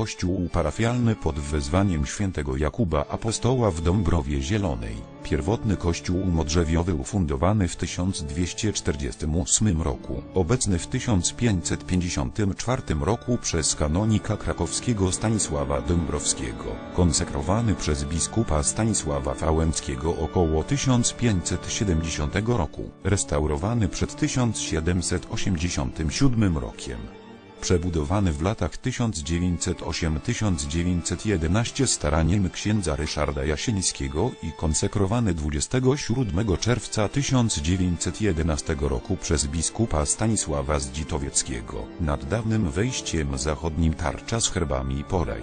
kościół parafialny pod wezwaniem świętego Jakuba Apostoła w Dąbrowie Zielonej. Pierwotny kościół modrzewiowy ufundowany w 1248 roku, obecny w 1554 roku przez kanonika krakowskiego Stanisława Dąbrowskiego, konsekrowany przez biskupa Stanisława Wałęckiego około 1570 roku, restaurowany przed 1787 rokiem. Przebudowany w latach 1908-1911 staraniem księdza Ryszarda Jasieńskiego i konsekrowany 27 czerwca 1911 roku przez biskupa Stanisława Zdzitowieckiego nad dawnym wejściem zachodnim tarcza z herbami Poraj,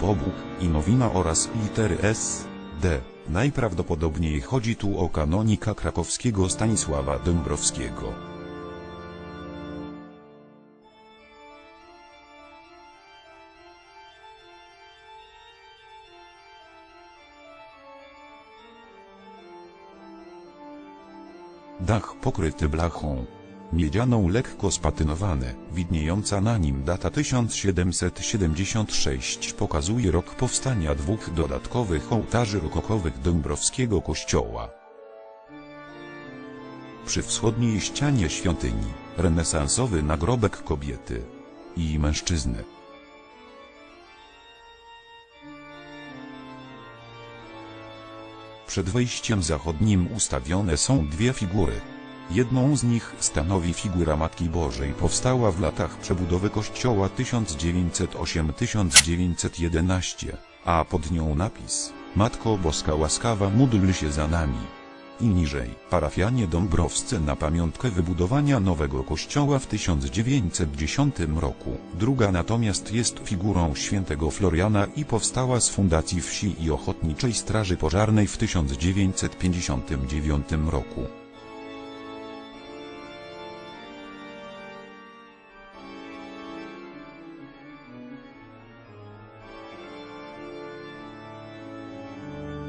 Pobóg i Nowina oraz litery S, D. Najprawdopodobniej chodzi tu o kanonika krakowskiego Stanisława Dąbrowskiego. Dach pokryty blachą. Miedzianą lekko spatynowane, widniejąca na nim data 1776 pokazuje rok powstania dwóch dodatkowych ołtarzy rokokowych dąbrowskiego kościoła. Przy wschodniej ścianie świątyni, renesansowy nagrobek kobiety i mężczyzny. Przed wejściem zachodnim ustawione są dwie figury. Jedną z nich stanowi figura Matki Bożej powstała w latach przebudowy kościoła 1908-1911, a pod nią napis Matko Boska łaskawa módl się za nami. I niżej, parafianie dąbrowscy na pamiątkę wybudowania nowego kościoła w 1910 roku. Druga natomiast jest figurą świętego Floriana i powstała z fundacji wsi i Ochotniczej Straży Pożarnej w 1959 roku.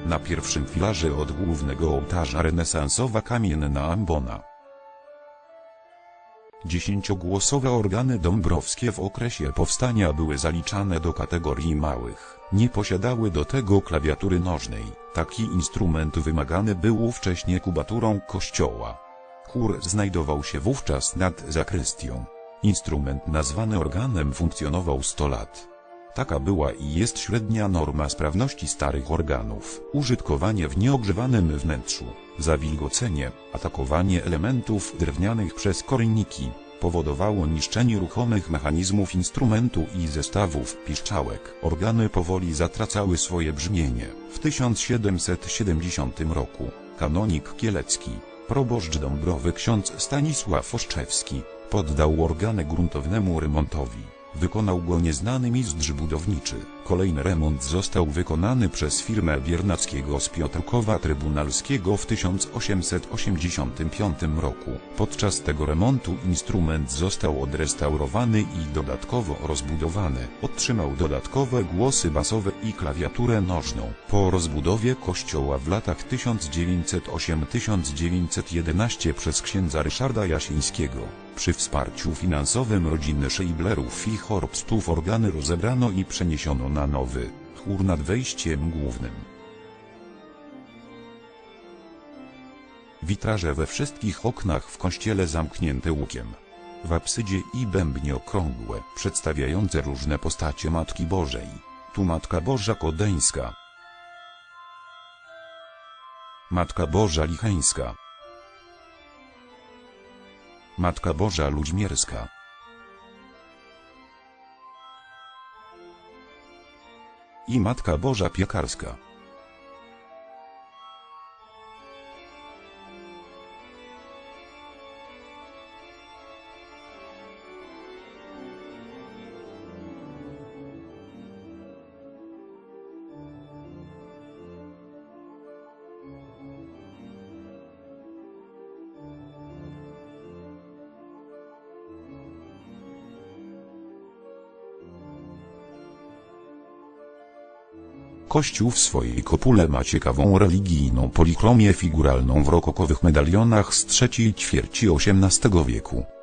Na pierwszym filarze od głównego ołtarza renesansowa kamienna ambona. Dziesięciogłosowe organy dąbrowskie w okresie powstania były zaliczane do kategorii małych. Nie posiadały do tego klawiatury nożnej. Taki instrument wymagany był wcześniej kubaturą kościoła. Chór znajdował się wówczas nad zakrystią. Instrument nazwany organem funkcjonował 100 lat. Taka była i jest średnia norma sprawności starych organów. Użytkowanie w nieogrzewanym wnętrzu, zawilgocenie, atakowanie elementów drewnianych przez korniki, powodowało niszczenie ruchomych mechanizmów instrumentu i zestawów piszczałek. Organy powoli zatracały swoje brzmienie. W 1770 roku, kanonik kielecki, proboszcz Dąbrowy ksiądz Stanisław Oszczewski, poddał organy gruntownemu remontowi. Wykonał go nieznany mistrz budowniczy. Kolejny remont został wykonany przez firmę Biernackiego z Piotrkowa Trybunalskiego w 1885 roku. Podczas tego remontu instrument został odrestaurowany i dodatkowo rozbudowany. Otrzymał dodatkowe głosy basowe i klawiaturę nożną. Po rozbudowie kościoła w latach 1908-1911 przez księdza Ryszarda Jasińskiego, przy wsparciu finansowym rodziny Scheiblerów i Horbstów organy rozebrano i przeniesiono na nowy chór nad wejściem głównym. Witraże we wszystkich oknach w kościele zamknięte łukiem. W absydzie i bębnie okrągłe, przedstawiające różne postacie Matki Bożej. Tu Matka Boża Kodeńska. Matka Boża Licheńska. Matka Boża Ludźmierska. I Matka Boża Piekarska. Kościół w swojej kopule ma ciekawą religijną polikromię figuralną w rokokowych medalionach z trzeciej ćwierci XVIII wieku.